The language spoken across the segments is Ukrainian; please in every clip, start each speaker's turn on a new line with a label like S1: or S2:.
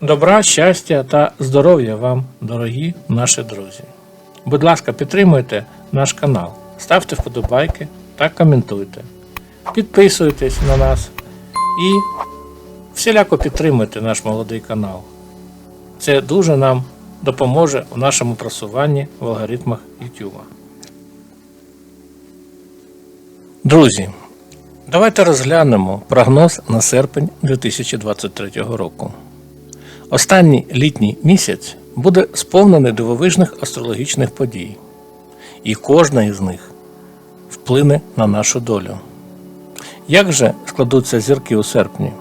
S1: Добра, щастя та здоров'я вам, дорогі наші друзі. Будь ласка, підтримуйте наш канал, ставте вподобайки та коментуйте. Підписуйтесь на нас і всіляко підтримуйте наш молодий канал. Це дуже нам допоможе у нашому просуванні в алгоритмах YouTube. Друзі, давайте розглянемо прогноз на серпень 2023 року. Останній літній місяць буде сповнений дивовижних астрологічних подій, і кожна із них вплине на нашу долю. Як же складуться зірки у серпні?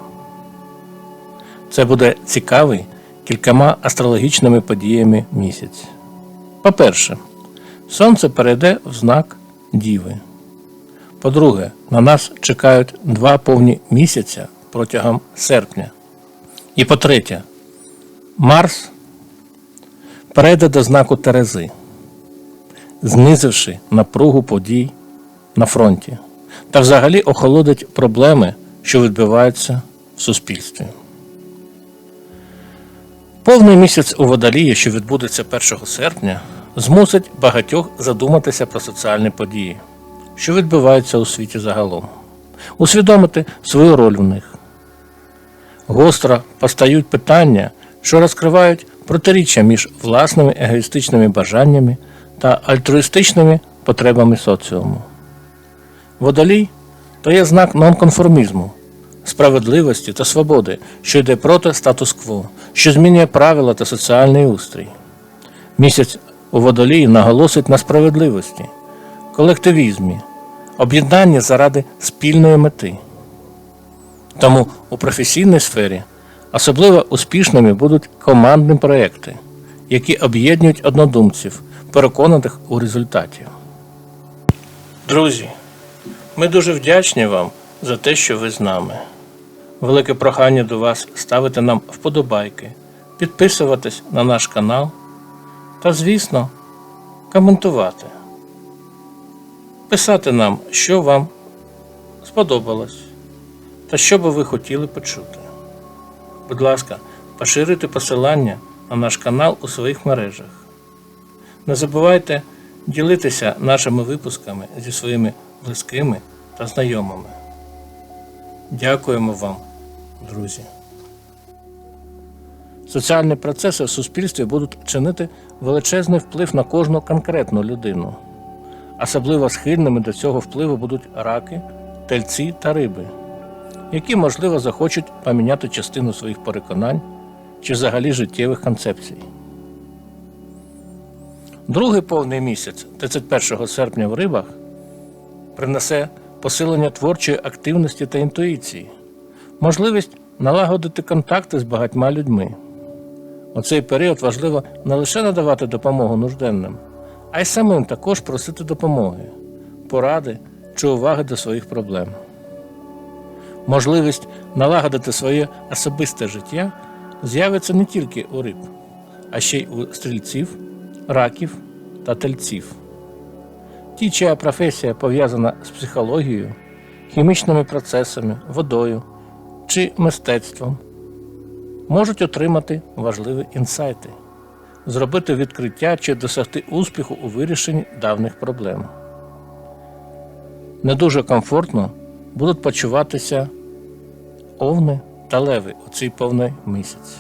S1: Це буде цікавий кількома астрологічними подіями місяць. По-перше, Сонце перейде в знак Діви. По-друге, на нас чекають два повні місяця протягом серпня. І по-третє, Марс перейде до знаку Терези, знизивши напругу подій на фронті та взагалі охолодить проблеми, що відбуваються в суспільстві. Повний місяць у водолії, що відбудеться 1 серпня, змусить багатьох задуматися про соціальні події, що відбуваються у світі загалом, усвідомити свою роль в них. Гостро постають питання, що розкривають протиріччя між власними егоїстичними бажаннями та альтруїстичними потребами соціуму. Водолій то є знак нонконформізму, справедливості та свободи, що йде проти статус-кво, що змінює правила та соціальний устрій. Місяць у водолії наголосить на справедливості, колективізмі, об'єднанні заради спільної мети. Тому у професійній сфері особливо успішними будуть командні проекти, які об'єднують однодумців, переконаних у результаті. Друзі, ми дуже вдячні вам за те, що ви з нами. Велике прохання до вас ставити нам вподобайки, підписуватись на наш канал та, звісно, коментувати. Писати нам, що вам сподобалось та що би ви хотіли почути. Будь ласка, поширюйте посилання на наш канал у своїх мережах. Не забувайте ділитися нашими випусками зі своїми близькими та знайомими. Дякуємо вам, друзі. Соціальні процеси в суспільстві будуть чинити величезний вплив на кожну конкретну людину. Особливо схильними до цього впливу будуть раки, тельці та риби, які, можливо, захочуть поміняти частину своїх переконань чи взагалі життєвих концепцій. Другий повний місяць, 31 серпня в рибах, принесе посилення творчої активності та інтуїції, можливість налагодити контакти з багатьма людьми. У цей період важливо не лише надавати допомогу нужденним, а й самим також просити допомоги, поради чи уваги до своїх проблем. Можливість налагодити своє особисте життя з'явиться не тільки у риб, а ще й у стрільців, раків та тельців. Ті, чия професія пов'язана з психологією, хімічними процесами, водою чи мистецтвом, можуть отримати важливі інсайти, зробити відкриття чи досягти успіху у вирішенні давніх проблем. Не дуже комфортно будуть почуватися овни та леви у цей повний місяць.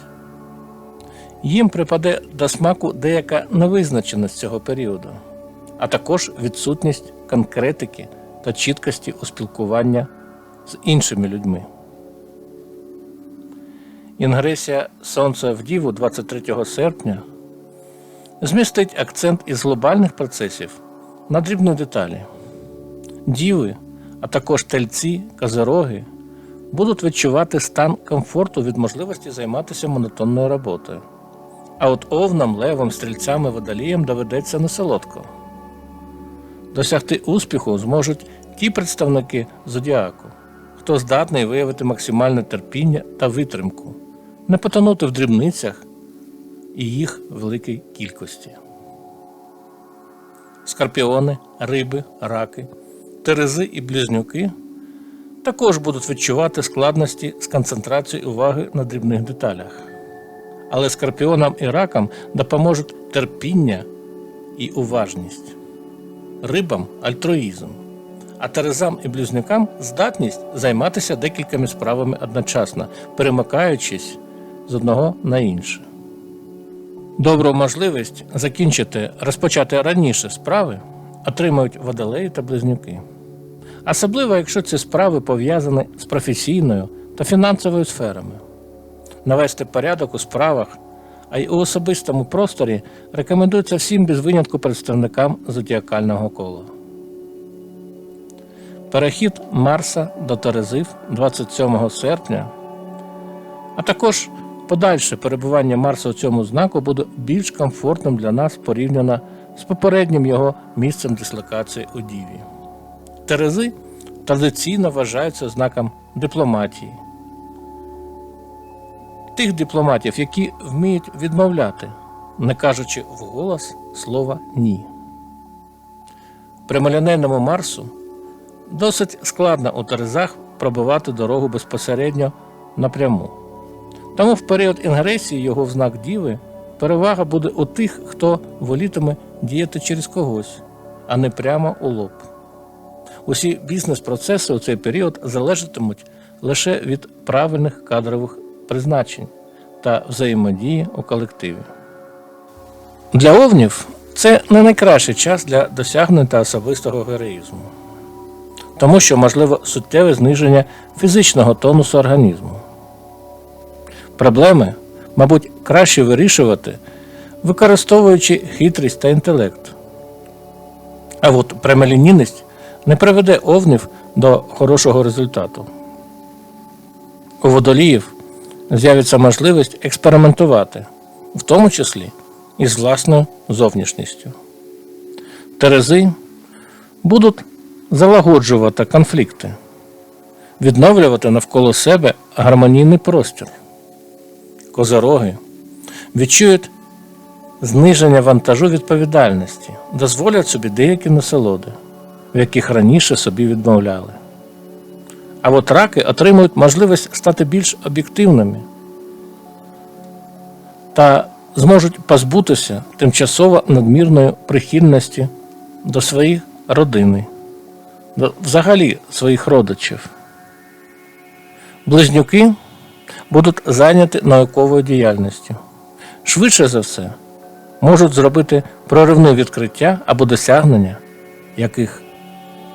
S1: Їм припаде до смаку деяка невизначеність цього періоду, а також відсутність конкретики та чіткості у спілкуванні з іншими людьми. Інгресія Сонця в Діву 23 серпня змістить акцент із глобальних процесів на дрібні деталі. Діви, а також тельці, козероги будуть відчувати стан комфорту від можливості займатися монотонною роботою. А от овнам, левам, стрільцям і водоліям доведеться несолодко. Досягти успіху зможуть ті представники зодіаку, хто здатний виявити максимальне терпіння та витримку, не потонути в дрібницях і їх великій кількості. Скорпіони, риби, раки, терези і близнюки також будуть відчувати складності з концентрацією уваги на дрібних деталях. але скорпіонам і ракам допоможуть терпіння і уважність, рибам альтруїзм, а терезам і близнюкам здатність займатися декількома справами одночасно, перемикаючись з одного на інше. Добру можливість закінчити розпочати раніше справи отримують водолеї та близнюки. Особливо, якщо ці справи пов'язані з професійною та фінансовою сферами. Навести порядок у справах, а й у особистому просторі рекомендується всім без винятку представникам зодіакального кола. Перехід Марса до Терезив 27 серпня, а також подальше перебування Марса у цьому знаку буде більш комфортним для нас порівняно з попереднім його місцем дислокації у Діві. Терези традиційно вважаються знаком дипломатії. Тих дипломатів, які вміють відмовляти, не кажучи вголос слова ні. При малянейному Марсу досить складно у Терезах пробивати дорогу безпосередньо напряму. Тому в період інгресії його в знак Діви перевага буде у тих, хто волітиме діяти через когось, а не прямо у лоб. Усі бізнес-процеси у цей період залежатимуть лише від правильних кадрових призначень та взаємодії у колективі. Для овнів це не найкращий час для досягнення особистого героїзму, тому що можливо суттєве зниження фізичного тонусу організму. Проблеми, мабуть, краще вирішувати, використовуючи хитрість та інтелект. А от прямолінійність не приведе овнів до хорошого результату. У водоліїв з'явиться можливість експериментувати, в тому числі і з власною зовнішністю. Терези будуть залагоджувати конфлікти, відновлювати навколо себе гармонійний простір. Козороги відчують зниження вантажу відповідальності, дозволять собі деякі насолоди, в яких раніше собі відмовляли. А от раки отримують можливість стати більш об'єктивними та зможуть позбутися тимчасово надмірної прихильності до своїх родини, до взагалі своїх родичів. Близнюки будуть зайняті науковою діяльністю. Швидше за все, можуть зробити проривне відкриття або досягнення, яких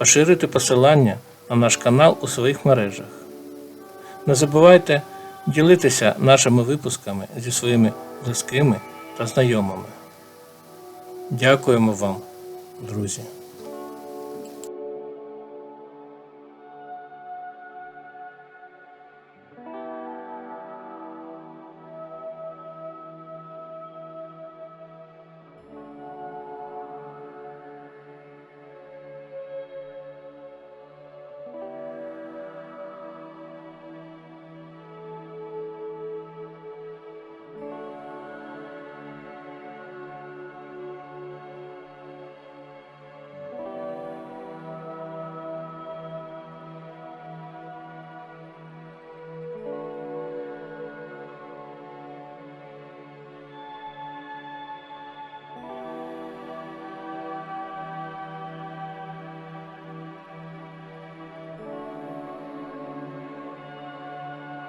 S1: поширюйте посилання на наш канал у своїх мережах. Не забувайте ділитися нашими випусками зі своїми близькими та знайомими. Дякуємо вам, друзі.